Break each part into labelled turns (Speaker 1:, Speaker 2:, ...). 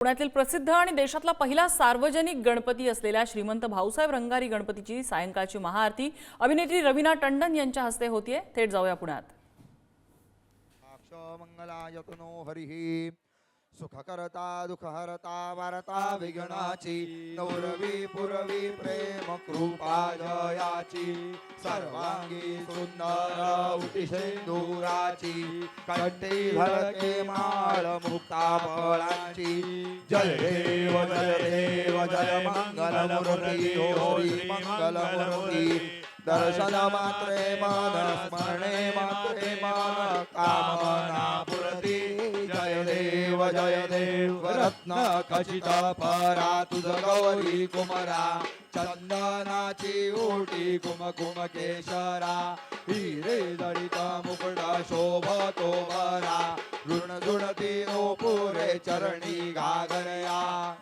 Speaker 1: पुण्यातील प्रसिद्ध आणि देशातला पहिला सार्वजनिक गणपती असलेल्या श्रीमंत भाऊसाहेब रंगारी गणपतीची सायंकाळची महाआरती. अभिनेत्री रवीना टंडन यांच्या हस्ते होतीये. थेट जाऊया पुण्यात.
Speaker 2: सुख करता दुख हरता वारता विघ्नाची नवरवी पुरवी प्रेम कृपा जयाची सर्वांगी सुंदर उटिशेंदुराची कंठी धडके माळ मुक्ता फळांची. जय देव जय देव जय मंगलमूर्ती हो मंगल मंगलमूर्ती दर्शन मात्रे मन स्मरणे मात्रे मन कामना जय देव रत्न खचित परा तुझ गौरी कुमरा चंदनाची ओटी कुमकुम केशरा हिरे दळित मुकुट शोभतो बरा ऋण जुणती नो पुरे चरणी घागरया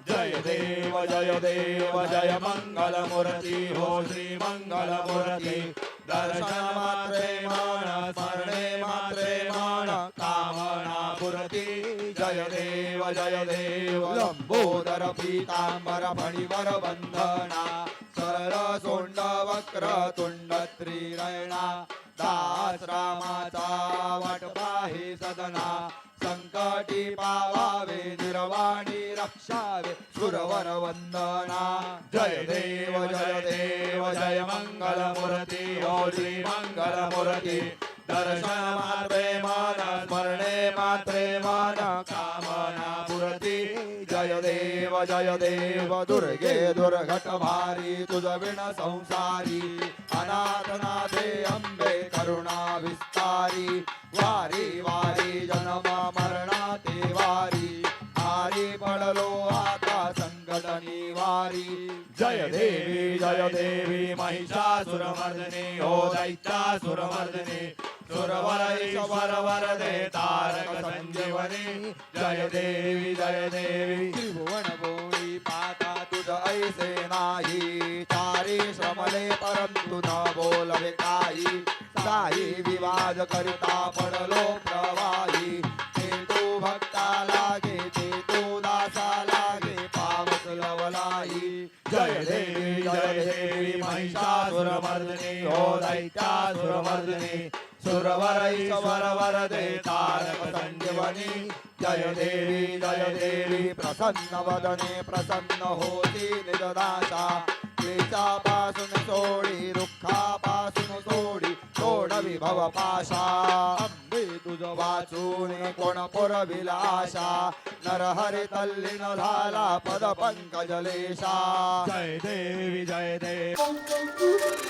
Speaker 2: जय देव जय देव जय मंगल मूर्ती हो श्री मंगल मूर्ती दर्शन मात्रे मन पुरती जय देव जय देव लंबोदर पीतांबर फणिवर बंधना सरळ सोंड वक्र तुंड त्रिनयना दास रामाचा वाट पाहे सदना संकटी पावावे निर्वाणी रक्षावे सुरवर वंदना। जय देव जय देव जय मंगल मूर्ती श्री मंगल मूर्ती दर्शन मात्रे मन स्मरणे मात्रे मन कामना पुरती। जय देव जय देव दुर्गे दुर्घट भारी तुझ विण संसारी। अनाथनाथे अंबे करुणा विस्तारी। वारी वारी जन्म मरणा ते वारी हारी पडलो आता संकट वारी जय देवी जय देवी महिषासुरमर्दिनी हो दैत्यासुरमर्दिनी सुरवर ईश्वर वरदे तारक संजीवनी जय देवी जय देवी। त्रिभुवन भोई पाता तुझ ऐसे नाही चारी श्रमले परंतु न बोलवे काही काही विवाद करिता पडलो प्रवाही। ते तू भक्ता लागे ते तू दासा लागे पावस लवलाई जय देवी जय देवी महिषासुरमर्दिनी हो दैत्यासुरमर्दिनी सुरवरै ईश्वर वरदे तारक संजीवनी जय देवी जय देवी प्रसन्न वदने प्रसन्न होती निजदाशा क्लेशापासून सोडी दुःखापासून सोडी सोड विभव पाशा। अंबे तुझ वाचून कोण पुरविला आशा नरहरी तल्लीन झाला पद पंकजलेशा जय देवी जय देवी।